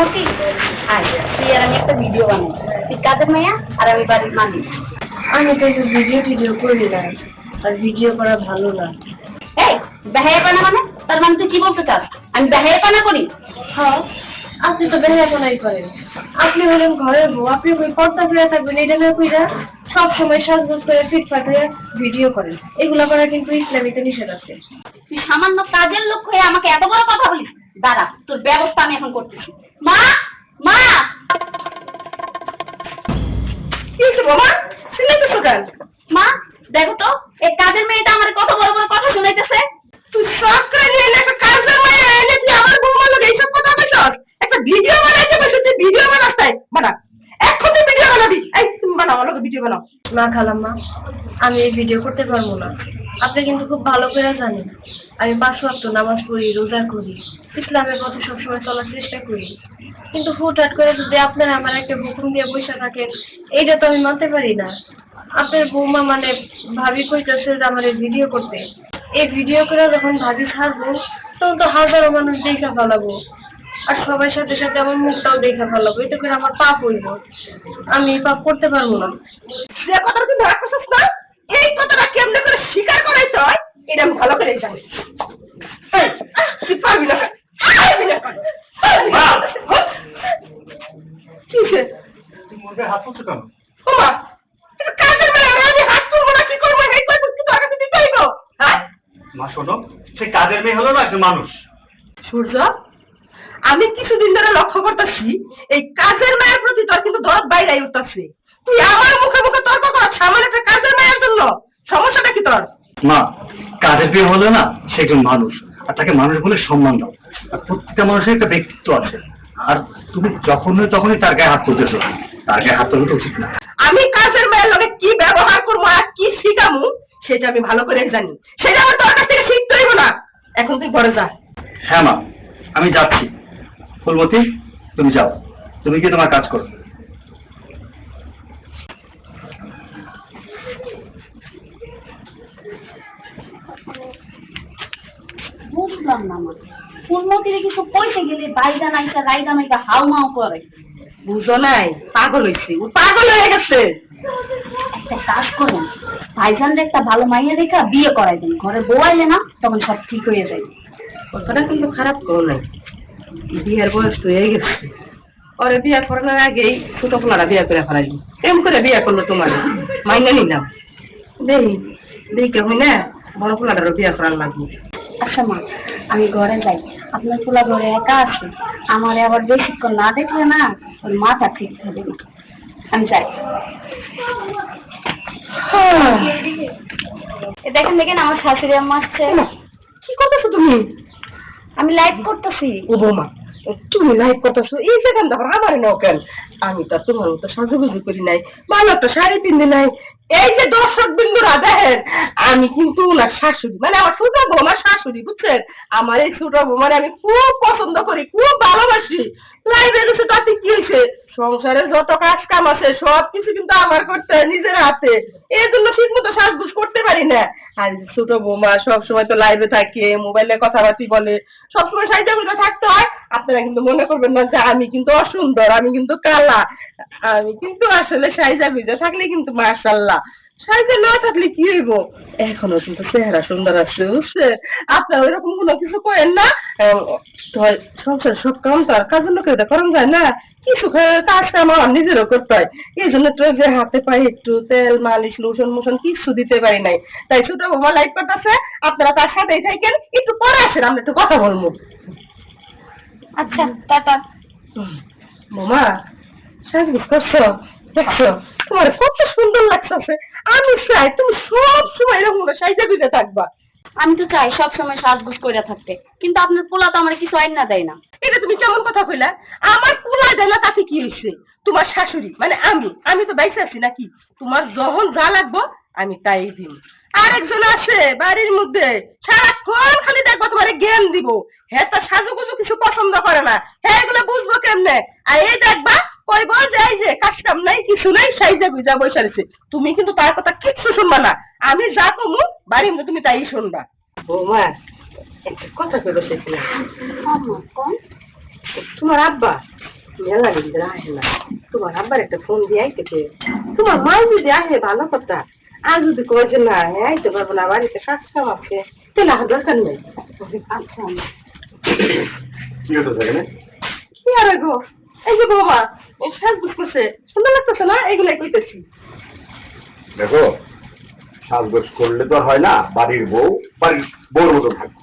মতি আয় তুই আর আমি একটা ভিডিও বানাই। তুই কাদের মেয়া আর আমি বাড়ির মালিক। আমি তো একটু ভিডিও টিডিও করি না আর ভিডিও করা ভালো না। এই বেহায়া পানা মানে? তার মানে তুই কি বলতে চাস? আমি বেহায়া পানা করি? হ্যাঁ আপনি তো বেহায়াপনাই করেন। আপনি হলেন ঘরের বউ আপনি ওই পর্দা ফিরে থাকবেন এটা না কইরা সব সময় সাজগোজ করে ফিটফাট হয়ে ভিডিও করেন। এগুলো করা কিন্তু ইসলামিতে নিষেধ আছে। তুই সামান্য কাজের লক্ষ্য হয়ে আমাকে এত বড় কথা বলিস। দাঁড়া, তোর ব্যবস্থা আমি এখন করতেছি মা মা! মা, দেখো তো, এই কাজের মেয়েটা আমার কত বড় বড় কথা শুনাইতেছে। তুই শখ এলে একটা আমার কথা একটা ভিডিও বানাইতে ভিডিও বানা। ভিডিও এই, তুমি বানাও ভিডিও বানাও। না খালাম্মা, আমি এই ভিডিও করতে পারব না। আপনি কিন্তু খুব ভালো করে জানেন। আমি পাঁচ ওয়াক্ত নামাজ পড়ি, রোজা করি। ইসলামের পথে সবসময় চলার চেষ্টা করি। কিন্তু হুটহাট করে যদি আপনারা আমার একটা হুকুম দিয়ে বসে থাকেন, এইটা তো আমি মানতে পারি না। আপনার বৌমা মানে ভাবি কইতেছে যে আমার এই ভিডিও করতে। এই ভিডিও করে যখন ভাবি ছাড়বো, তখন তো হাজারো মানুষ দেখা ফেলাবো। আর সবার সাথে সাথে আমার মুখটাও দেখা ফেলাবো। এটা করে আমার পাপ হইব। আমি পাপ করতে পারব না। কথাটা না, এই কথাটা কেমনে করে স্বীকার করাইতে হয়? ভালো করে পারবি না পারবি না কাজের মেয়ে, না, হ্যাঁ? সে মানুষ? সূর্য আমি কিছুদিন ধরে লক্ষ্য করতেছি এই কাজের মায়ের প্রতি তোর কিন্তু দরদ বাইরে উঠতেছে। তুই আমার মুখে মুখে তর্ক কর সামান্য একটা কাজের মায়ের জন্য সমস্যাটা মা কাজের মেয়ে হলো না সে একজন মানুষ আর তাকে মানুষ বলে সম্মান দাও। আর প্রত্যেকটা মানুষের একটা ব্যক্তিত্ব আছে। আর তুমি যখনই তখনই তার গায়ে হাত তুলতেছো তার গায়ে হাত তোলা তো উচিত না। আমি কাজের মায়ের লগে কি ব্যবহার করব আর কি শিখামু সেটা আমি ভালো করে জানি। সেটা আমার তোর কাছ থেকে শিখতে হইব না। এখন তুই ঘরে যা। হ্যাঁ মা আমি যাচ্ছি। ফুলমতি তুমি যাও। তুমি কি তোমার কাজ করো। বুঝলাম না মা উন্নতির কিছু পয়সা গেলে বাইদা নাইকা রাইদা নাইকা হাউ মাউ করে। বুঝো নাই পাগল হয়েছে ও পাগল হয়ে গেছে। একটা কাজ করুন ভাইজানদের একটা ভালো মাইয়া দেখা বিয়ে করাই দিন। ঘরে বউ আইলে না তখন সব ঠিক হয়ে যায়। কথাটা কিন্তু খারাপ করো নাই। বিয়ের বয়স তো হয়ে গেছে। ওরে বিয়ে করানোর আগেই ছোট পোলারা বিয়ে করে ফেলাইলি। কেম করে বিয়ে করল তোমার। মাইনে নিলাম। দেই দেই কেমন না বড় পোলাটারও বিয়ে করার লাগবে। আচ্ছা মা আমি ঘরে যাই। আপনার পোলা ঘরে একা আছে। আমার আবার বেশিক্ষণ না দেখলে না ওর মাথা ঠিক হবে না আমি যাই। দেখেন দেখেন আমার শাশুড়ি আম্মা আসছে। কি করতেছো তুমি? আমি লাইভ করতেছি। ও বৌমা তুমি লাইভ করতেছো। এই সেখান দেখো আমার নাও কেন আমি তো তোমার মতো সাজুগুজু করি নাই। ভালো একটা শাড়ি পিন্ধি নাই। এই যে দর্শক বিন্দুরা দেখেন, আমি কিন্তু ওনার শাশুড়ি মানে আমার ছোট বৌমার শাশুড়ি, বুঝছেন? আমার এই ছোট মানে আমি খুব পছন্দ করি, খুব ভালোবাসি। লাইভে গেছে তাতে কি হয়েছে? সংসারে যত কাজ কাম আছে সব কিছু কিন্তু আমার করতে হয়, নিজের হাতে। এর জন্য ঠিক মতো সাজগুজ করতে পারি না। আর ছোট বৌমা সবসময় তো লাইভে থাকে মোবাইলে কথাবার্তি বলে, সবসময় সাইজা গুলো থাকতে হয়। আপনারা কিন্তু মনে করবেন না যে আমি কিন্তু অসুন্দর, আমি কিন্তু কালা। আমি কিন্তু আসলে সাইজা ভিজা থাকলে কিন্তু মাশাল্লাহ। সাইজা না থাকলে কি হইব? এখনও কিন্তু চেহারা সুন্দর আছে বুঝছে? আপনারা ওইরকম কোনো কিছু করেন না। সংসার সব কাম তো আর কাজের লোকের এটা করেন যায় না। কিছু খা- কাজ কাম আমার নিজেরও করতে হয়। এই জন্য তো যে হাতে পায়ে একটু তেল মালিশ লোশন মোশন কিছু দিতে পারি নাই। তাই ছোট বাবা লাইক করতেছে। আপনারা তার সাথেই থাকেন। একটু পরে আসেন আমরা একটু কথা বলব। আচ্ছা টাটা। মামা সাজগুজ করছ? দেখছ তোমার কত সুন্দর লাগছে আমি চাই তুমি সব সময় এরকম সাইজা গুজে থাকবা। আমি তো চাই সব সময় সাজগুজ করে থাকতে। কিন্তু আপনার পোলা তো আমার কিছু আইন না দেয় না। এটা তুমি কেমন কথা কইলা? আমার পোলা দেয় না তাতে কি হইছে? তোমার শাশুড়ি মানে আমি আমি তো বাইসে আছি নাকি? তোমার যখন যা লাগবো আমি তাই দিব আরেকজন আছে বাড়ির মধ্যে। সারাক্ষণ খালি দেখব তোমার জ্ঞান দিব। হ্যাঁ তার সাজুগুজু কিছু পছন্দ করে না। হ্যাঁ এগুলো বুঝব কেমনে? আর এই দেখবা, কইব যে এই যে কাজ কাম নাই, কিছু নাই সাইজা গুজা বসে রয়েছে। তুমি কিন্তু তার কথা কিচ্ছু শুনবা না। আমি যা কমু, বাড়ির মধ্যে তুমি তাই শুনবা। বৌমা, একটা কথা কইলো সেখানে। তোমার আব্বা মেলা দিন আসে না। তোমার আব্বার একটা ফোন দিয়ে আইতেছে। তোমার মা যদি আসে, ভালো কথা। আর যদি কয় যে না আইতে পারব না বাড়িতে কাজ কাম আছে। তাহলে আর দরকার নেই। আচ্ছা। কি হতো সেখানে কি আর গো এই যে বাবা এই করছে সুন্দর লাগতেছে না? এগুলাই কইতেছি। দেখো সাজগোজ করলে তো হয় না বাড়ির বউ বাড়ির বউর মতো থাকবে।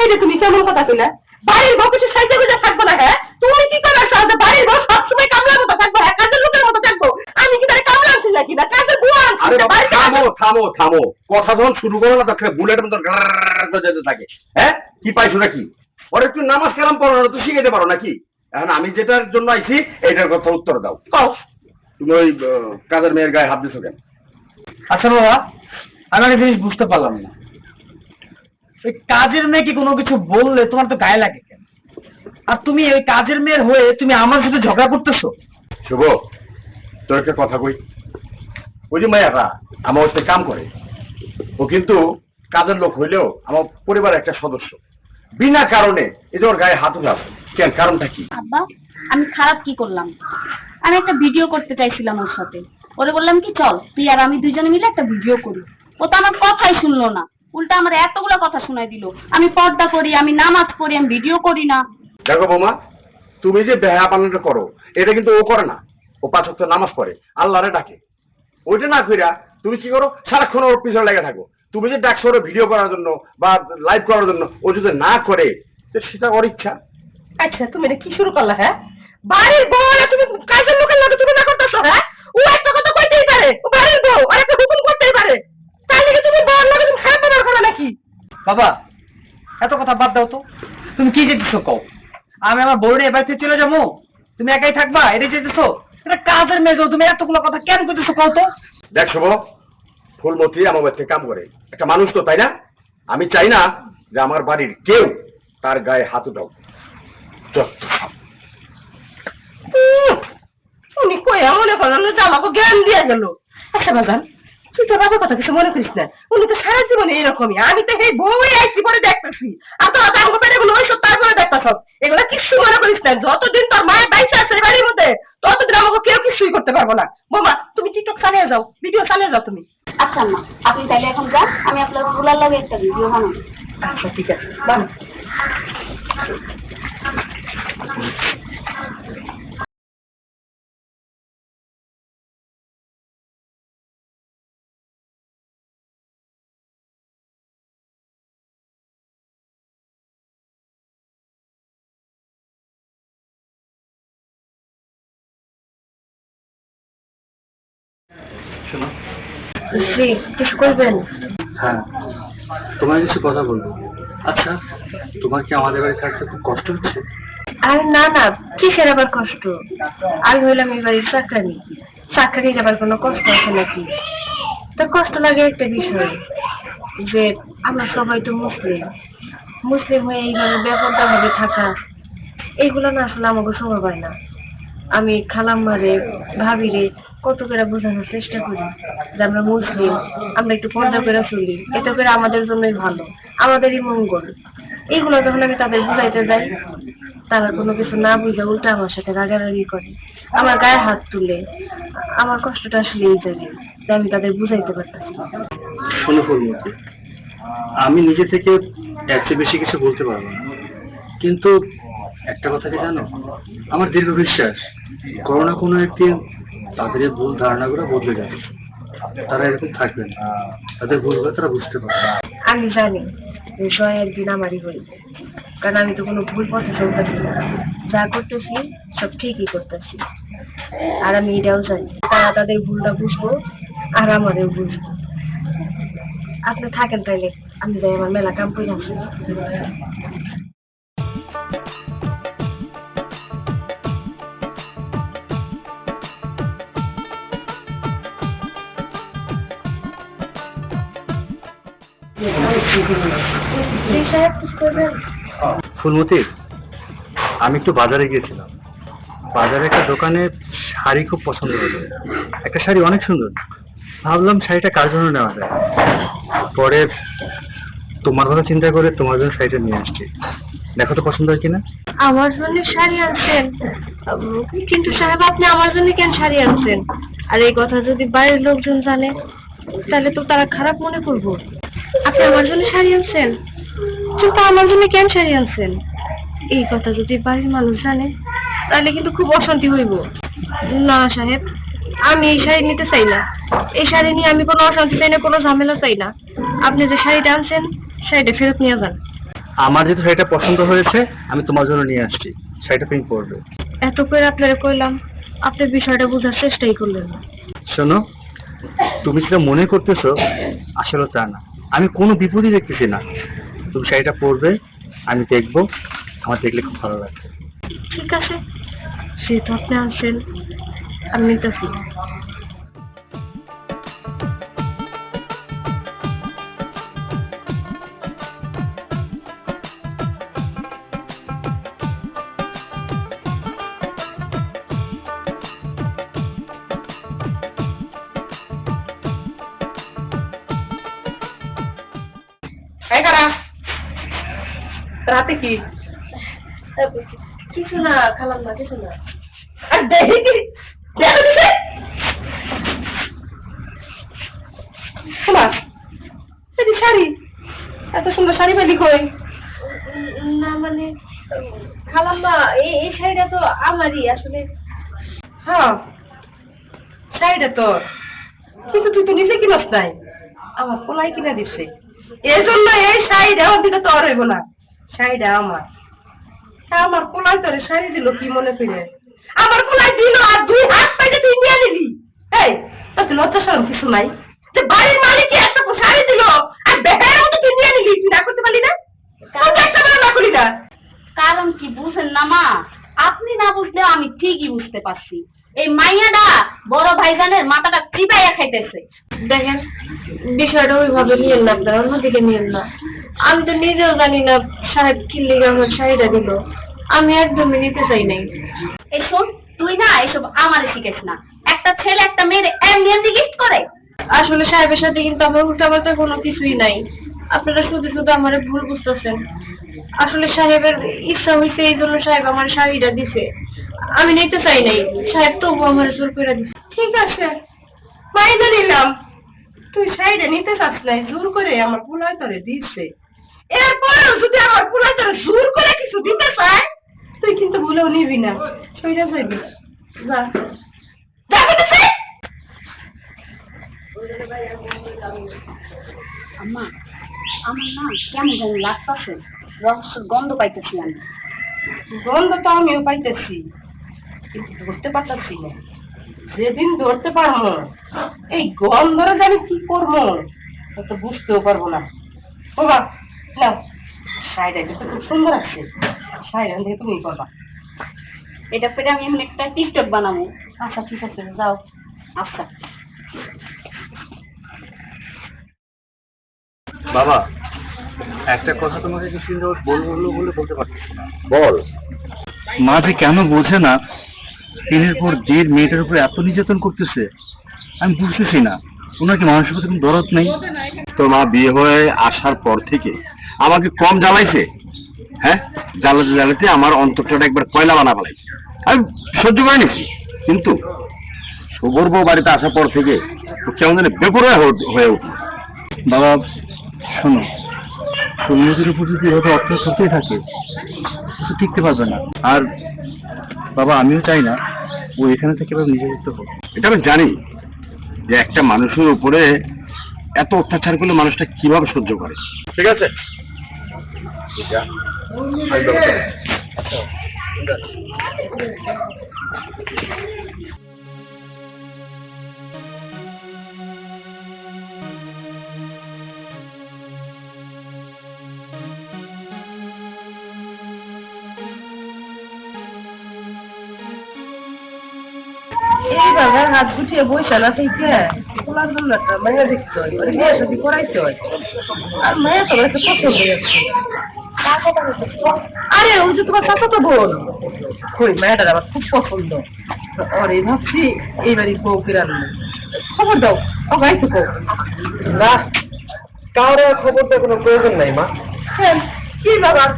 এই তুমি কেমন কথা কইলা? বাড়ির বউ কিছু সাইজে গুজে থাকব না হ্যাঁ? তুমি কি করে সাজে বাড়ির বউ সবসময় কামলার মতো থাকব হ্যাঁ কাজের লোকের মতো থাকব আমি কি তারে কামলা আনছি নাকি না কাজের বুয়া আনছি আরে না, বাবা বাড়িতে থামো থামো। কথা যখন শুরু করো না তখন বুলেটের মতো যেতে থাকে। হ্যাঁ? কি পাইছো নাকি? ওর একটু নামাজ কালাম পড়ো না তো শিখাইতে পারো নাকি? এখন আমি যেটার জন্য আইছি এটার কথা উত্তর দাও। কও। তুমি ওই কাজের মেয়ের গায়ে হাত দিছো কেন? আচ্ছা বাবা আমি একটা জিনিস বুঝতে পারলাম না। ওই কাজের মেয়েকে কোনো কিছু বললে তোমার তো গায়ে লাগে কেন? আর তুমি ওই কাজের মেয়ের হয়ে তুমি আমার সাথে ঝগড়া করতেছো? শুভ তোর একটা কথা কই। ওই যে মায়াটা আমার হচ্ছে কাম করে। ও কিন্তু কাজের লোক হইলেও আমার পরিবারের একটা সদস্য। বিনা কারণে এই যে ওর গায়ে হাত উঠাবো কেন কারণটা কি? আব্বা আমি খারাপ কি করলাম? আমি একটা ভিডিও করতে চাইছিলাম ওর সাথে। ওরে বললাম কি চল তুই আর আমি দুজনে মিলে একটা ভিডিও করি। ও তো আমার কথাই শুনলো না। উল্টা আমার এতগুলো কথা শোনাই দিল। আমি পর্দা করি আমি নামাজ পড়ি আমি ভিডিও করি না। দেখো বৌমা তুমি যে বেহা পালনটা করো এটা কিন্তু ও করে না। ও পাঁচ নামাজ পড়ে আল্লাহরে ডাকে। ওইটা না কইরা তুমি কি করো? সারাক্ষণ ওর পিছনে লেগে থাকো। তুমি যে ডাকছো ওর ভিডিও করার জন্য বা লাইভ করার জন্য ও যদি না করে তো সেটা ওর ইচ্ছা। আচ্ছা তুমি এটা কি শুরু করলা হ্যাঁ? বাড়ির বউ আর তুমি কাজের লোকের লাগে তুমি না করতেছো হ্যাঁ? ও একটা কথা কইতেই পারে ও বাড়ির বউ আর একটা হুকুম করতেই পারে। তাই নাকি তুমি বউর লাগে তুমি খারাপ ব্যবহার করো নাকি? বাবা এত কথা বাদ দাও তো। তুমি কি যেতেছো কও? আমি আমার বউ নিয়ে বাড়িতে চলে যাব? তুমি একাই থাকবা? এটাই যেতেছো? এটা কাজের মেয়ে তুমি এতগুলো কথা কেন করতেছো কও তো? দেখ শুভ ফুলমতি আমার বাড়িতে কাম করে। একটা মানুষ তো তাই না? আমি চাই না যে আমার বাড়ির কেউ তার গায়ে হাত উঠাও। উনি কইয়া মনে করেন যে আমাকে জ্ঞান দিয়ে গেল। আচ্ছা বাজান তুই তো বাবার কথা কিছু মনে করিস না। উনি তো সারা জীবনে এরকমই আমি তো সেই বউই আইসি পরে দেখতেছি। আর তোরা তো আমাকে পেটে এগুলো ওইসব তারপরে দেখতেছ এগুলো কিছু মনে করিস না। যতদিন তোর মায়ের বাইসে আছে বাড়ির মধ্যে ততদিন আমাকে কেউ কিছুই করতে পারব না। বোমা তুমি টিকটক চালিয়ে যাও ভিডিও চালিয়ে যাও তুমি। আচ্ছা না আপনি তাহলে এখন যান আমি আপনার ফুলার লাগে একটা ভিডিও বানাবো। আচ্ছা ঠিক আছে বান শোনো জি কিছু করবেন? হ্যাঁ। তোমার কিছু কথা বলব। আচ্ছা তোমার কি আমাদের বাড়ি থাকতে খুব কষ্ট হচ্ছে? আর না না কিসের আবার কষ্ট? আমি হইলাম এই বাড়ির চাকরানি। চাকরানির আবার কোনো কষ্ট আছে নাকি? তো কষ্ট লাগে একটা বিষয় যে আমরা সবাই তো মুসলিম। মুসলিম হয়ে এইভাবে ব্যাপকতা ভাবে থাকা এইগুলো না আসলে আমাকে সময় পায় না। আমি খালাম মারে ভাবি রে কত করে বোঝানোর চেষ্টা করি যে আমরা মুসলিম, আমরা একটু পর্দা করে চলি। এটা করে আমাদের জন্যই ভালো, আমাদেরই মঙ্গল। এইগুলো যখন আমি তাদের বুঝাইতে যাই, তারা কোনো কিছু না বুঝে উল্টা আমার সাথে রাগারাগি করে। আমার গায়ে হাত তুলে। আমার কষ্টটা আসলে এই যে আমি তাদের বুঝাইতে ফুলমতি আমি নিজে থেকে এর বেশি কিছু বলতে পারব না। কিন্তু একটা কথা কি জানো? আমার দীর্ঘ বিশ্বাস করোনা কোনো একদিন তাদের এই ভুল ধারণাগুলো বদলে যাবে। তারা এরকম থাকবে না। তাদের ভুলগুলো তারা বুঝতে পারবে। আমি জানি হই কারণ আমি তো কোনো ভুল পথে চলতেছি না। যা করতেছি, সব ঠিকই করতেছি। আর আমি এটাও জানি, তারা তাদের ভুলটা বুঝব, আর আমারও বুঝব। আপনি থাকেন তাইলে, আমি যাই, আমার মেলা কাম করে আসি। ফুলমতি, আমি একটু বাজারে গিয়েছিলাম। বাজারে একটা দোকানে শাড়ি খুব পছন্দ হলো। একটা শাড়ি অনেক সুন্দর। ভাবলাম শাড়িটা কার জন্য নেওয়া যায়? পরে তোমার কথা চিন্তা করে তোমার জন্য শাড়িটা নিয়ে আসছি। দেখো তো পছন্দ হয় কিনা? আমার জন্য শাড়ি আনছেন। কিন্তু সাহেব, আপনি আমার জন্য কেন শাড়ি আনছেন? আর এই কথা যদি বাইরের লোকজন জানে, তাহলে তো তারা খারাপ মনে করব। আপনি আমার জন্য শাড়ি আনছেন? কিন্তু আমার জন্য কেন শাড়ি আনছেন? এই কথা যদি বাড়ির মানুষ জানে তাহলে কিন্তু খুব অশান্তি হইব। না সাহেব আমি এই শাড়ি নিতে চাই না। এই শাড়ি নিয়ে আমি কোনো অশান্তি চাই না কোনো ঝামেলা চাই না। আপনি যে শাড়িটা আনছেন শাড়িটা ফেরত নিয়ে যান। আমার যেহেতু শাড়িটা পছন্দ হয়েছে আমি তোমার জন্য নিয়ে আসছি। শাড়িটা তুমি পরবে এত করে আপনারা কইলাম আপনি বিষয়টা বোঝার চেষ্টাই করলেন না। শোনো তুমি যেটা মনে করতেছো আসলে তা না। আমি কোনো বিপদই দেখতেছি না। তুমি শাড়িটা পরবে, আমি দেখব, আমার দেখলে খুব ভালো লাগবে। ঠিক আছে যেহেতু আপনি আসেন, আমি নিতেছি। এই কারা? রাতে কি? কিছু না খালাম না কিছু না। আর দেখি কি? দেখো দিছে শাড়ি। এত সুন্দর শাড়ি পেলি কই? না মানে এই এই শাড়িটা তো আমারই আসলে। হ্যাঁ শাড়িটা তোর। কিন্তু তুই তো নিজে কিনস নাই। আমার পোলাই কিনা দিছে। এই জন্য এই শাড়িটা দিকে তোর হইব না। শাড়িটা আমার। আমার পোলাই তোরে শাড়ি দিল কি মনে করে? আমার পোলাই দিল আর দুই হাত পাইতে তুই নিয়ে নিলি এই তোর লজ্জা সরম কিছু নাই। যে বাড়ির মালিক একটা শাড়ি দিল আর বেহার মতো তুই নিয়ে নিলি তুই না করতে পারলি না? একটা না করলি না? কারণ কি বুঝেন না মা? আপনি না বুঝলেও আমি ঠিকই বুঝতে পারছি। এই মাইয়াটা বড় ভাইজানের মাথাটা চিপাইয়া খাইতেছে। দেখেন বিষয়টা ওইভাবে নিয়েন না আপনারা অন্যদিকে নিয়েন না। আমি তো নিজেও জানি না সাহেব কি লেগে আমার শাড়িটা দিল আমি একদমই নিতে চাই নাই। শোন তুই না এসব আমারে শিখেছ না। একটা ছেলে একটা মেয়ের এমনি গিফট করে। আসলে সাহেবের সাথে কিন্তু আমার উল্টাপাল্টা কোনো কিছুই নাই। আপনারা শুধু শুধু আমার ভুল বুঝতেছেন। আসলে সাহেবের ইচ্ছা হয়েছে এই জন্য সাহেব আমার শাড়িটা দিছে। আমি নিতে চাই নাই। সাহেব তবু আমার জোর করে দিছে। ঠিক আছে। মাইনে নিলাম। তুই সাইডে নিতে চাস নাই জোর করে আমার পুলাই তোরে দিচ্ছে এরপরেও যদি আমার পুলাই তোরে জোর করে কিছু দিতে চায় তুই কিন্তু ভুলেও নিবি না। সইটা যাবি যা। আম্মা আমার না কেমন জানি লাগতেছে রহস্যের গন্ধ পাইতেছি আমি। গন্ধ তো আমিও পাইতেছি কিন্তু ধরতে পারতেছি না। যেদিন ধরতে পারব এই গন্ধরে জানি কি করব? তো বুঝতেও পারব না। বাবা না শাড়িটা কিন্তু খুব সুন্দর আছে শাড়িটা দিয়ে তুমি করবা এটা পেরে আমি এমন একটা টিকটক বানাবো। আচ্ছা ঠিক আছে যাও। আচ্ছা। বাবা একটা কথা তোমাকে কিছুদিন যাবত বলব বলে বলতে পারতেছি না। বল। মা যে কেন বোঝে না দিনের পর দিন মেয়েটার উপর এত নির্যাতন করতেছে আমি বুঝতেছি না। ওনার কি মানুষের প্রতি কোনো দরদ নেই? তোর মা বিয়ে হয়ে আসার পর থেকে আমাকে কম জ্বালাইছে। হ্যাঁ? জ্বালাতে জ্বালাতে আমার অন্তরটা একবার কয়লা বানা ফেলাইছে আমি সহ্য করে নিছি কিন্তু বউ বাড়িতে আসার পর থেকে কেমন জানি বেপরোয়া হয়ে- হয়ে উঠল। বাবা শোনো সৈন্যদের উপর যদি এভাবে অত্যাচার করতেই থাকে, তো টিকতে পারবে না। আর বাবা, আমিও চাই না ও এখানে থেকে এভাবে নির্যাতিত হোক। এটা আমি জানি যে একটা মানুষের উপরে এত অত্যাচার করলে মানুষটা কীভাবে সহ্য করে। ঠিক আছে। হাত গুটিয়ে বসে না থেকে খোলার জন্য একটা মাইয়া দেখতে হয় বিয়ে শাদি করাইতে হয়। আর মায়া তো একটা পছন্দ হয়েছে আরে ওই যে তোমার চাচা তো বোন। কই মায়াটার আমার খুব পছন্দ। আর এই ভাবছি এইবারই বউ কিরান খবর দাও ও গাইতে কো না কারও খবর দেওয়ার কোনো প্রয়োজন নাই মা। হ্যাঁ, কি ব্যাপার?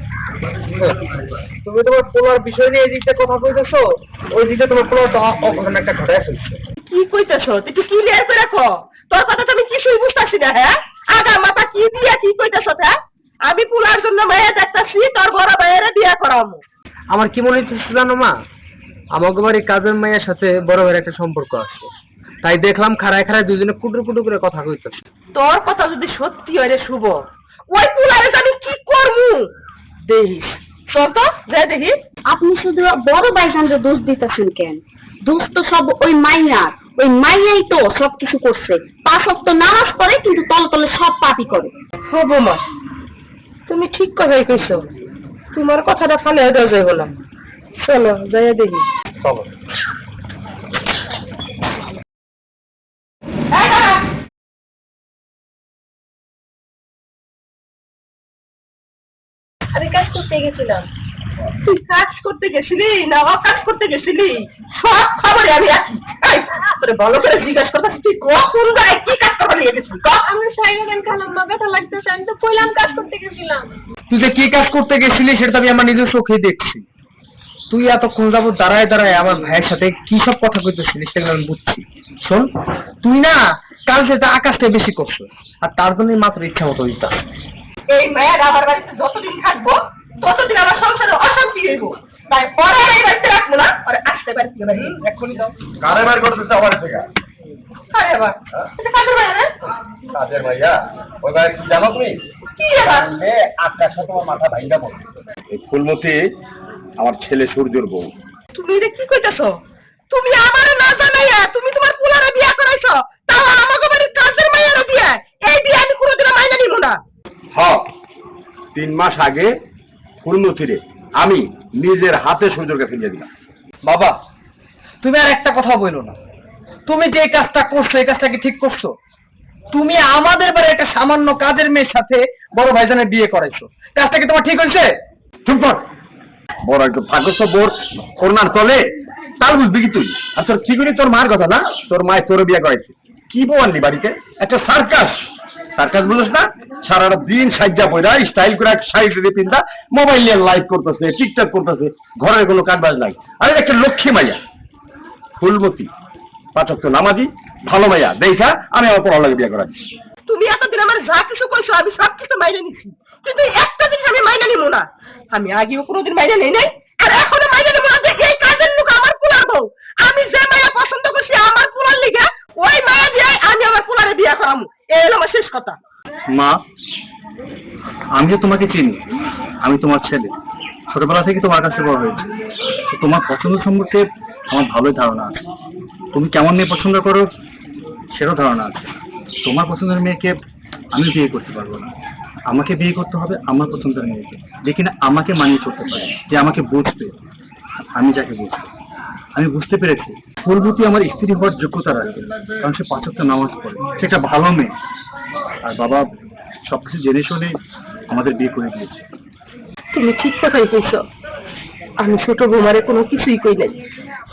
তুমি তোমার পোলার বিষয় নিয়ে এই দিকটা কথা কইতেছো? ওই দিকে তোমার পোলার তো অঘটন একটা ঘটায় ফেলছে কি কইতেছ? তুই কি ক্লিয়ার করে রাখো। তোর কথা তো আমি কিছুই বুঝতাছি না হ্যাঁ? আগা মাথা কি দিয়া কি কইতেছ হ্যাঁ? আমি পুলার জন্য মায়া দেখতাছি তোর বড় ভাইয়েরা বিয়া করামু। আমার কি মনে হচ্ছে জানো মা? আমাকে বাড়ি কাজের মায়ের সাথে বড় ভাইয়ের একটা সম্পর্ক আছে। তাই দেখলাম খাড়ায় খাড়ায় দুজনে কুটুর কুটু করে কথা কইতেছে। তোর কথা যদি সত্যি হয় রে শুভ ওই পুলারে আমি কি করমু? দেখিস চল তো যাই দেখি আপনি শুধু বড় ভাইজানকে দোষ দিতেছেন কেন? দোষ তো সব ওই মাইয়ার। ওই মাইয়াই তো সব কিছু করছে পাঁচ তো নামাজ পড়ে কিন্তু তলে তলে সব পাপই করে। হব মা তুমি ঠিক কথাই কইছো। তোমার কথাটা ফালে যাইব না। চলো যাই দেখি। চলো। আমি কাজ করতে গেছিলাম। তুই কাজ করতে গেছিলি না অকাজ করতে গেছিলি? সব খবরে আমি আছি। এই, তোরে ভালো করে জিজ্ঞাসা করতে তুই কখন গায়ে কি কাজ করতে নিয়ে গেছিলি? ক? আমার সাইকেল গান খালাম মা ব্যথা লাগতেছে আমি তো কইলাম কাজ করতে গেছিলাম। তুই যে কি কাজ করতে গেছিলি সেটা আমি আমার নিজের চোখে দেখছি। তুই এতক্ষণ যাব দাঁড়ায় দাঁড়ায় আমার ভাইয়ের সাথে কি সব কথা কইতেছিলিস সেগুলো আমি বুঝছি। শোন তুই না কাল সেটা আকাশটা বেশি করছ আর তার জন্যই মাত্র ইচ্ছা মতো দিতাম এই মায়ের আমার বাড়িতে যতদিন থাকব ততদিন আমার সংসারে অশান্তি হইব তাই পরে এই বাড়িতে রাখব না পরে আসতে বাড়িতে বাড়ি এক্ষুনি দাও কারে বের করতেছে আমার থেকে? আরে আবার এটা কাজের বাইরে না? কাজের ভাইয়া? ওই ভাই কি জানো তুমি? কি আবার আকাশ তোমার মাথা ভাইঙ্গা এই ফুলমতি আমার ছেলে সূর্যর বউ। তুমি এটা কি কইতাছো? তুমি আমার না জানাইয়া তুমি তোমার পুলারে বিয়া করাইছো তাও আমাকে বাড়ির কাজের মাইয়ারে বিয়া। এই বিয়া আমি কোনোদিনও মাইনা নিব না। হ তিন মাস আগে ফুলমতিরে আমি নিজের হাতে সূর্যকে ফিরিয়ে দিলাম। বাবা তুমি আর একটা কথা বইলো না। তুমি যে কাজটা করছ এই কাজটা কি ঠিক করছ? তুমি আমাদের বাড়ি একটা সামান্য কাজের মেয়ের সাথে বড় ভাইজানের বিয়ে করাইছো। কাজটা কি তোমার ঠিক হয়েছে? চুপ কর। বড় একটু থাকো তো বোর। করোনার তলে তার বুঝবি কি তুই? আর তোর কি করি তোর মার কথা না? তোর মায়ের তোর বিয়ে করাইছে। কি আনলি বাড়িতে? একটা সার্কাস। সার্কাস বুঝিস না? সারাটা দিন সাজ্জা পয়রা স্টাইল করে শাড়ি টাড়ি পিন্ধা মোবাইল নিয়ে লাইভ করতেছে টিকটক করতেছে, ঘরের কোনো কাজবাজ নাই। আরে একটা লক্ষ্মী মাইয়া, ফুলমতি, পাঠক তো নামাজি, ভালো মাইয়া, দেখা, আমি আমার পড়া লাগে বিয়ে করাচ্ছি। তুমি এতদিন আমার যা কিছু কইছো, আমি সব কিছু মাইনে নিছি। কিন্তু একটা জিনিস আমি মাইনে নিব না। আমি আগেও কোনোদিন মাইনে নেই নাই, আর এখনও মাইনে নেব না এই কাজের লোক আমার পুলার বউ। আমি যে মায়া পছন্দ করছি, আমার পুলার লিগে, ওই মায়া দিয়ে আমি আমার পুলারে বিয়ে করামু। এই হলো আমার শেষ কথা। মা আমি যে তোমাকে চিনি। আমি তোমার ছেলে। ছোটবেলা থেকে তোমার কাছে বড় হয়েছে। তোমার পছন্দ সম্পর্কে আমার ভালোই ধারণা আছে। তুমি কেমন মেয়ে পছন্দ করো সেটাও ধারণা আছে। তোমার পছন্দের মেয়েকে আমি বিয়ে করতে পারব না। আমাকে বিয়ে করতে হবে আমার পছন্দের মেয়েকে। যে কিনা আমাকে মানিয়ে করতে পারে, যে আমাকে বুঝবে। আমি যাকে বুঝব। আমি বুঝতে পেরেছি। ফুলবতী আমার স্ত্রী হওয়ার যোগ্যতা রাখে, কারণ সে পাঁচক্ত নামাজ পড়ে। সে একটা ভালো মেয়ে। আর বাবা সবকিছু জেনে শুনে আমাদের বিয়ে করে দিয়েছে। তুমি ঠিক কথাই কইছো আমি ছোট বৌমারে কোনো কিছুই কই নাই।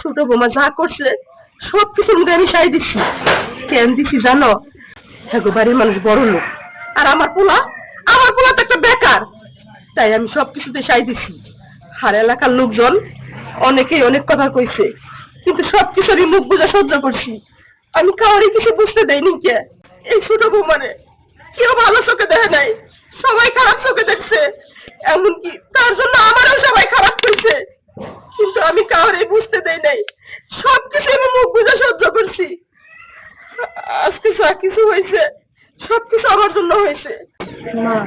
ছোট বৌমা যা করছে সব কিছুর মধ্যে আমি সাই দিচ্ছি। কেন দিচ্ছি জানো? এগো বাড়ির মানুষ বড় লোক। আর আমার পোলা আমার পোলা তো একটা বেকার। তাই আমি সব কিছুতে সাই দিচ্ছি। আর এলাকার লোকজন অনেকেই অনেক কথা কইছে, কিন্তু সব কিছুরই মুখ বুঝে সহ্য করছি। আমি কাউরে কিছু বুঝতে দেয়নি কে? এই ছোট বৌমারে। কেউ ভালো চোখে দেখে নাই, সবাই খারাপ চোখে দেখছে। এমনকি তার জন্য আমারও সবাই খারাপ করছে কিন্তু আমি কাউরে বুঝতে দেই নাই, সব কিছু আমি মুখ বুঝে সহ্য করছি। আজকে যা কিছু হয়েছে, সব কিছু আমার জন্য হয়েছে। মা,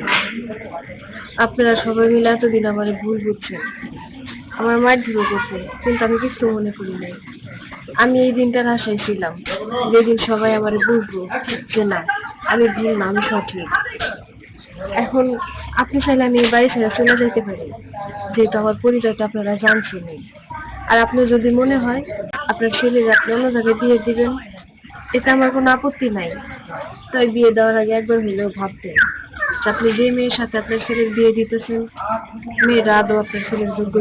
আপনারা সবাই মিলে এতদিন আমার ভুল বুঝছেন। আমার মায়ের ধুলো করছে কিন্তু আমি কিছু মনে করি নাই। আমি এই দিনটার আশায় ছিলাম, যেদিন সবাই আমার বুঝব যে না, আমি ভুল, না, আমি সঠিক। এখন আপনি চাইলে আমি এই বাড়ি ছেড়ে চলে যেতে পারি, যেহেতু আমার পরিচয়টা আপনারা জানছেনই। আর আপনার যদি মনে হয়, আপনার ছেলের আপনি অন্য জায়গায় বিয়ে দিবেন, এতে আমার কোনো আপত্তি নাই। তাই বিয়ে দেওয়ার আগে একবার হলেও ভাবতেন আপনি যে মেয়ের সাথে আপনার ছেলের বিয়ে দিতেছেন মেয়েরা আদৌ আপনার ছেলের যোগ্য